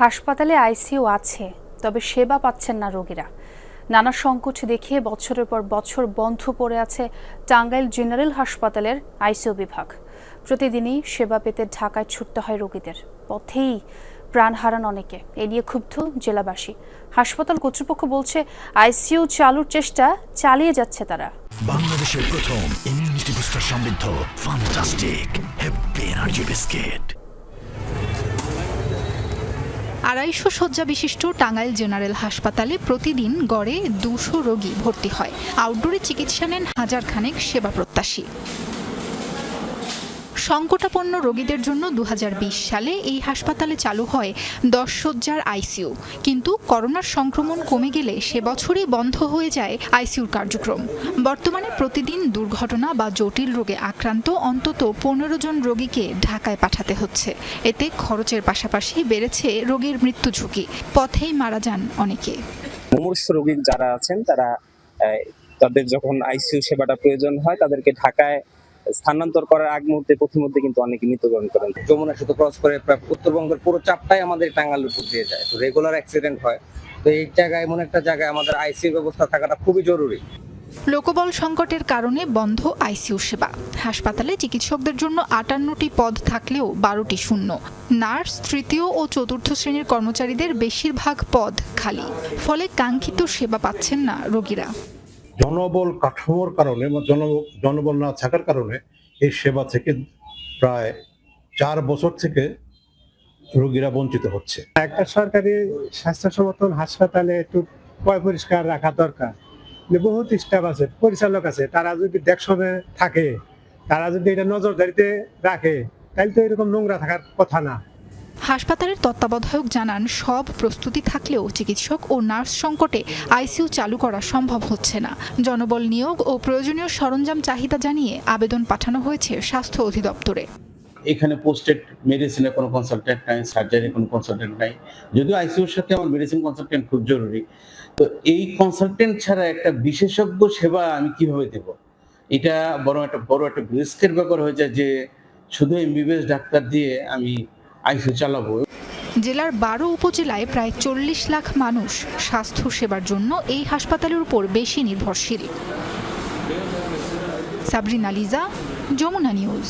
হাসপাতালে আইসিইউ আছে, তবে সেবা পাচ্ছেন না রোগীরা। নানা সংকট দেখিয়ে বছরের পর বছর বন্ধ পড়ে আছে টাঙ্গাইল জেনারেল হাসপাতালের আইসিইউ বিভাগ। প্রতিদিনই সেবা পেতে ঢাকায় ছুটতে হয় রোগীদের। পথেই প্রাণ হারান অনেকে। এ নিয়ে ক্ষুব্ধ জেলাবাসী। হাসপাতাল কর্তৃপক্ষ বলছে, আইসিইউ চালুর চেষ্টা চালিয়ে যাচ্ছে তারা। বাংলাদেশের প্রথম ইমিউনিটি বুস্টার সমৃদ্ধ ফান্টাস্টিক হ্যাপি এনার্জি বিস্কিট আড়াইশো শয্যা বিশিষ্ট টাঙ্গাইল জেনারেল হাসপাতালে প্রতিদিন গড়ে দুশো রোগী ভর্তি হয়। আউটডোরে চিকিৎসা নেন হাজার খানেক সেবা প্রত্যাশী। সংকটাপন্ন রোগীদের জন্য দু হাজার বিশ সালে এই হাসপাতালে চালু হয় দশ শয্যার আইসিইউ। কিন্তু করোনার সংক্রমণ কমে গেলে সে বছরই বন্ধ হয়ে যায় আইসিইউর কার্যক্রম। বর্তমানে প্রতিদিন দুর্ঘটনা বা জটিল রোগে আক্রান্ত অন্তত পনেরো জন রোগীকে ঢাকায় পাঠাতে হচ্ছে। এতে খরচের পাশাপাশি বেড়েছে রোগীর মৃত্যু ঝুঁকি। পথেই মারা যান অনেকে। মুমূর্ষ রোগী যারা আছেন, তারা তাদের যখন আইসিইউ সেবাটা প্রয়োজন হয়, তাদেরকে ঢাকায় স্থানান্তর করার আগ মুহূর্তে প্রতিমধ্যে কিন্তু অনেকে মৃত্যুবরণ করেন। যমুনা সেতু ক্রস করে প্রায় উত্তরবঙ্গের পুরো চাপটাই আমাদের টাঙ্গাইল উপর দিয়ে যায়। তো রেগুলার অ্যাক্সিডেন্ট হয়। তো এই জায়গায় এমন একটা জায়গায় আমাদের আইসিইউ ব্যবস্থা থাকাটা খুবই জরুরি। লোকবল সংকটের কারণে বন্ধ আইসিইউ সেবা। হাসপাতালে চিকিৎসকদের জন্য আটান্নটি পদ থাকলেও বারোটি শূন্য। নার্স, তৃতীয় ও চতুর্থ শ্রেণির কর্মচারীদের বেশিরভাগ পদ খালি। ফলে কাঙ্ক্ষিত সেবা পাচ্ছেন না রোগীরা। জনবল কাঠামোর কারণে জনবল না থাকার কারণে এই সেবা থেকে প্রায় চার বছর থেকে রোগীরা বঞ্চিত হচ্ছে। একটা সরকারি স্বাস্থ্য সমর্থন হাসপাতালে একটু পয় পরিষ্কার রাখা দরকার। বহুত স্টাফ আছে, পরিচালক আছে, তারা যদি দেখশনে থাকে, তারা যদি এটা নজরদারিতে রাখে তাহলে তো এরকম নোংরা থাকার কথা না। হাসপাতালের তত্ত্বাবধায়ক জানান, সব প্রস্তুতি থাকলেও চিকিৎসক ও নার্স সংকটে আইসিইউ চালু করা সম্ভব হচ্ছে না। জনবল নিয়োগ ও প্রয়োজনীয় সরঞ্জাম চাহিদা জানিয়ে আবেদন পাঠানো হয়েছে স্বাস্থ্য অধিদপ্তরে। এখানে পোস্টেড মেডিসিনের কোনো কনসালটেন্ট নাই সার্জারি কোনো কনসালটেন্ট নাই। যদিও আইসিইউর সাথে আমার মেডিসিন কনসালটেন্ট খুব জরুরি। তো এই কনসালটেন্ট ছাড়া একটা বিশেষজ্ঞ সেবা আমি কীভাবে দেব? এটা বড় একটা বড় একটা রিস্কের ব্যাপার হয়ে যায় যে শুধু এমবিবিএস ডাক্তার দিয়ে আমি আইসিইউ চালাবো। জেলার বারো উপজেলায় প্রায় চল্লিশ লাখ মানুষ স্বাস্থ্য সেবার জন্য এই হাসপাতালের উপর বেশি নির্ভরশীল। সাবরিনা লিজা, যমুনা নিউজ।